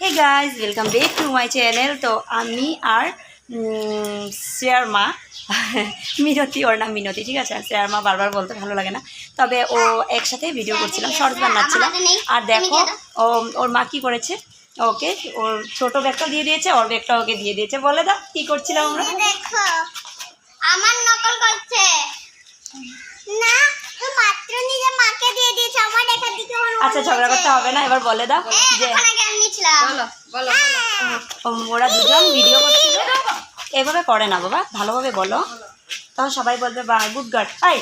Hey guys welcome back to my channel তো আমি আর শ্রেয়ার মা মিনতি ওর নাম মিনতি ঠিক আছে? শ্রেয়ার মা বারবার বলতে ভালো লাগে না। তবে ও একসাথে ভিডিও করছিলাম শর্টস বানাচ্ছিলাম। আর দেখো ও ওর মা কি করেছে? ওকে ওর ছোট ব্যাগটা দিয়ে দিয়েছে ওর ব্যাগটা ওকে দিয়ে দিয়েছে। বলে দাও কি করছিলাম আমরা? দেখো আমার নকল করছে। না তো মাত্র নিজে মাকে দিয়ে দিয়েছে আমার দেখার দিকে আমার আচ্ছা ঝগড়া করতে হবে না এবার বলে দাও যে। উম, ওরা দুজন ভিডিও করছিল। এভাবে করে না বাবা ভালোভাবে বলো। তখন সবাই বলবে বা গুড গার্ড হাই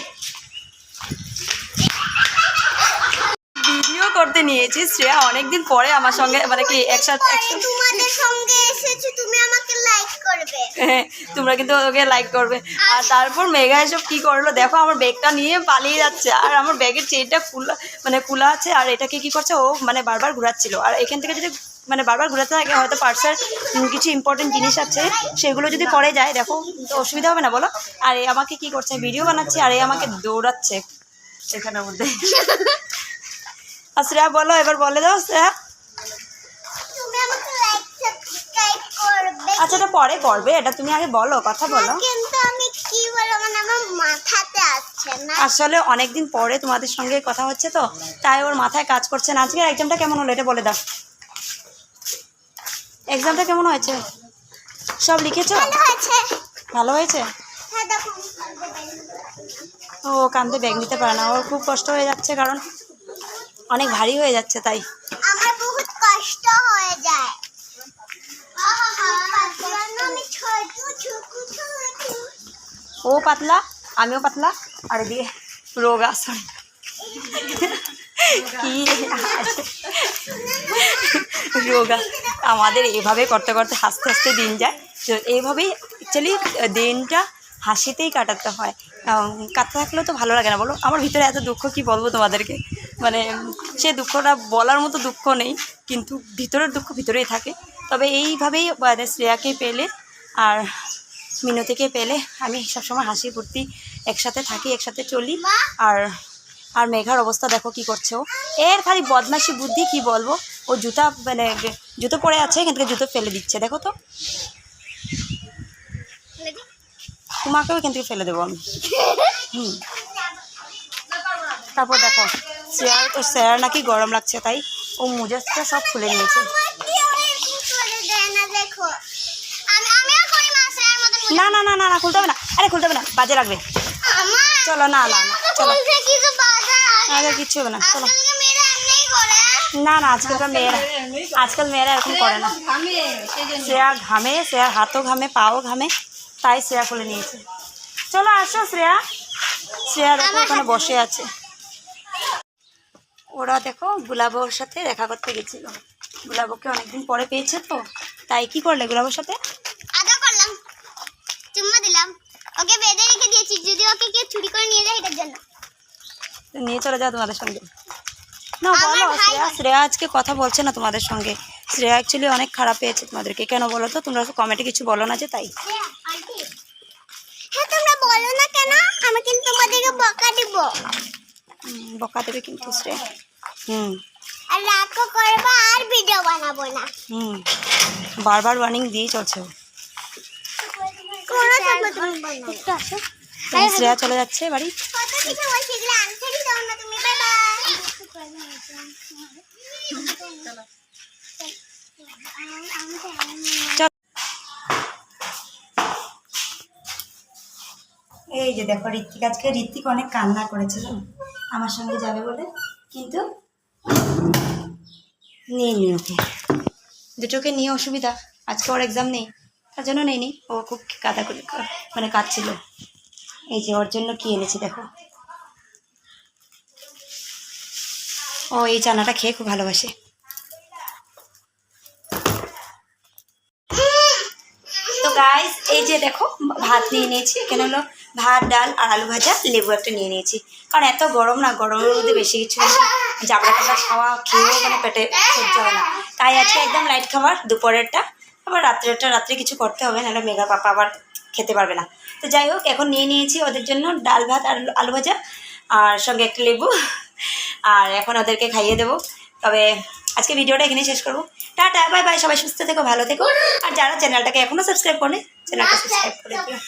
ভিডিও করতে নিয়েছি শ্রেয়া অনেকদিন পরে আমার সঙ্গে মানে কি একসাথে তোমাদের সঙ্গে এসেছি তুমি আমাকে লাইক করবে হ্যাঁ, তোমরা কিন্তু ওকে লাইক করবে। আর তারপর মেঘা এসব কি করল? দেখো আমার ব্যাগটা নিয়ে পালিয়ে যাচ্ছে। আর আমার ব্যাগের চেনটা খোলা মানে খোলা আছে। আর এটাকে কি করছে? ও মানে বারবার ঘোরাচ্ছিল। আর এখান থেকে যদি মানে বারবার ঘোরাতে থাকে হয়তো পার্সের কিছু ইম্পর্টেন্ট জিনিস আছে সেগুলো যদি পড়ে যায় দেখো তো অসুবিধা হবে না বলো? আর এ আমাকে কি করছে? ভিডিও বানাচ্ছে আর এ আমাকে দৌড়াচ্ছে। এখানের মধ্যে। আর শ্রেয়া বলো এবার বলে দাও শ্রেয়া তুমি আমাকে লাইক সাবস্ক্রাইব করবে আচ্ছা এটা পরে করবে এটা তুমি আগে বলো কথা বলো। কিন্তু আমি কি বলব মানে আমার মাথাতে আসছে না। আসলে অনেকদিন পরে তোমাদের সঙ্গে কথা হচ্ছে তো তাই ওর মাথায় কাজ করছে না। আজকের এক্সামটা কেমন হলো এটা বলে দাও। এক্সামটা কেমন হয়েছে? সব লিখেছো? ভালো হয়েছে। ভালো হয়েছে? হ্যাঁ ও কান্দে ব্যাগ নিতে পারে না। ওর খুব কষ্ট হয়ে যাচ্ছে কারণ অনেক ভারী হয়ে যাচ্ছে তাই। ও পাতলা, আমিও পাতলা, আর এদিকে রোগ সরি কি? রোগা আমাদের এভাবে করতে করতে হাসতে হাসতে দিন যায়। তো এইভাবেই অ্যাকচুয়ালি দিনটা হাসিতেই কাটাতে হয়। কাটতে থাকলেও তো ভালো লাগে না, বলো? আমার ভিতরে এত দুঃখ কি বলব তোমাদেরকে? মানে সে দুঃখটা বলার মতো দুঃখ নেই, কিন্তু ভিতরের দুঃখ ভিতরেই থাকে। তবে এইভাবেই মানে শ্রেয়াকে পেলে আর মিনতিকে পেলে আমি সবসময় হাসি ফুর্তি একসাথে থাকি একসাথে চলি। আর আর মেঘার অবস্থা দেখো কি করছে ও। এর খালি বদমাশি বুদ্ধি কি বলব? ও জুতা মানে জুতো পরে আছে এখান থেকে জুতো ফেলে দিচ্ছে দেখো তো। তোমাকেও এখান থেকে ফেলে দেবো আমি। হুম। তারপর দেখো চেয়ার তো চেয়ার নাকি গরম লাগছে তাই। ও মুজাজটা সব খুলে নিয়েছে দেখো আমি আমিও করি মাছের মতন না না না না না খুলতে হবে না। আরে খুলতে হবে না বাজে লাগবে। চলো না না না চলো। আগে কিচ্ছু হবে না চলো। না না আজকালকার মেয়েরা আজকাল মেয়েরা এরকম করে না। শ্রেয়া ঘামে শ্রেয়ার হাতও ঘামে পাও ঘামে তাই শ্রেয়া খুলে নিয়েছে। চলো আসো শ্রেয়া। শ্রেয়া দেখো ওখানে বসে আছে। ওরা দেখো গুলাবোর সাথে দেখা করতে গেছিল। গুলাবোকে অনেকদিন পরে পেয়েছে তো তাই কি করলে গুলাবোর সাথে? ওকে বেঁধে রেখে দিয়েছি যদি ওকে কেউ চুরি করে নিয়ে যায় এটার জন্য। তো নিয়ে চলে যাও তোমাদের সঙ্গে। না বলো শ্রেয়া শ্রেয়া আজকে কথা বলছে না তোমাদের সঙ্গে। শ্রেয়া অ্যাকচুয়ালি অনেক খারাপ পেয়েছে তোমাদেরকে। কেন বলো তো? তোমরা কমেন্টে কিছু বলো না যে তাই। হ্যাঁ তোমরা বলো না কেন? আমি কিন্তু তোমাদেরকে বকা দেব। বকা দেবে কিন্তু শ্রেয়া। হুম। আর রাগও করব আর ভিডিও বানাবো না। হুম। বারবার ওয়ার্নিং দিয়ে চলছে ও। কোনো সময় তুমি বানাও একটু আসো তো শ্রেয়া চলে যাচ্ছে বাড়ি। কত কিছু বলছি এগুলো আনসারই দাও না তুমি? বাই চল এই যে দেখো ঋত্বিক আজকে ঋত্বিক অনেক কান্না করেছে জানো? আমার সঙ্গে যাবে বলে। কিন্তু নিয়ে নি ওকে। দুটোকে নিয়ে অসুবিধা। আজকে ওর এক্সাম নেই। তার জন্য নেই নি ও খুব কাদা করে মানে কাঁদছিল। এই যে ওর জন্য কি এনেছি দেখো। ও এই চানাটা খেয়ে খুব ভালোবাসে। তো গাইস এই যে দেখো, ভাত নিয়ে নিয়েছি। এখানে হলো ভাত, ডাল আর আলু ভাজা, লেবু একটা নিয়ে নিয়েছি। কারণ এত গরম না, গরমের মধ্যে বেশি কিছু জাবড়া টাবড়া খাওয়া খেয়েও মানে পেটে সহ্য হয় না। তাই আজকে একদম লাইট খাবার, দুপুরেরটা আবার রাত্রেটা রাত্রে কিছু করতে হবে নাহলে মেঘা পাপা আবার খেতে পারবে না। তো যাই হোক এখন নিয়ে নিয়েছি ওদের জন্য ডাল ভাত আর আলু ভাজা আর সঙ্গে একটা লেবু। আর এখন ওদেরকে খাইয়ে দেবো। তবে আজকে ভিডিওটা এখানেই শেষ করব। টাটা বাই বাই সবাই সুস্থ থেকো ভালো থেকো। আর যারা চ্যানেলটাকে এখনও সাবস্ক্রাইব করে চ্যানেলটা সাবস্ক্রাইব করে দিও।